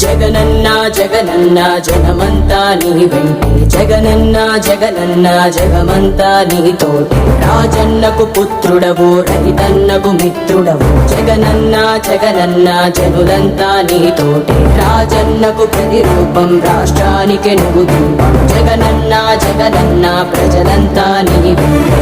జగనన్న జగనన్న జగమంతా నీ వెంటే. జగనన్న జగనన్న జగమంతా నీతోటి రాజన్నకు పుత్రుడవు రైతన్నకు మిత్రుడవు. జగనన్న జగనన్న జనులంతా నీతోటి రాజన్నకు ప్రతిరూపం రాష్ట్రానికి నువ్వు జగనన్న జగనన్న ప్రజలంతా నీ వెంటే.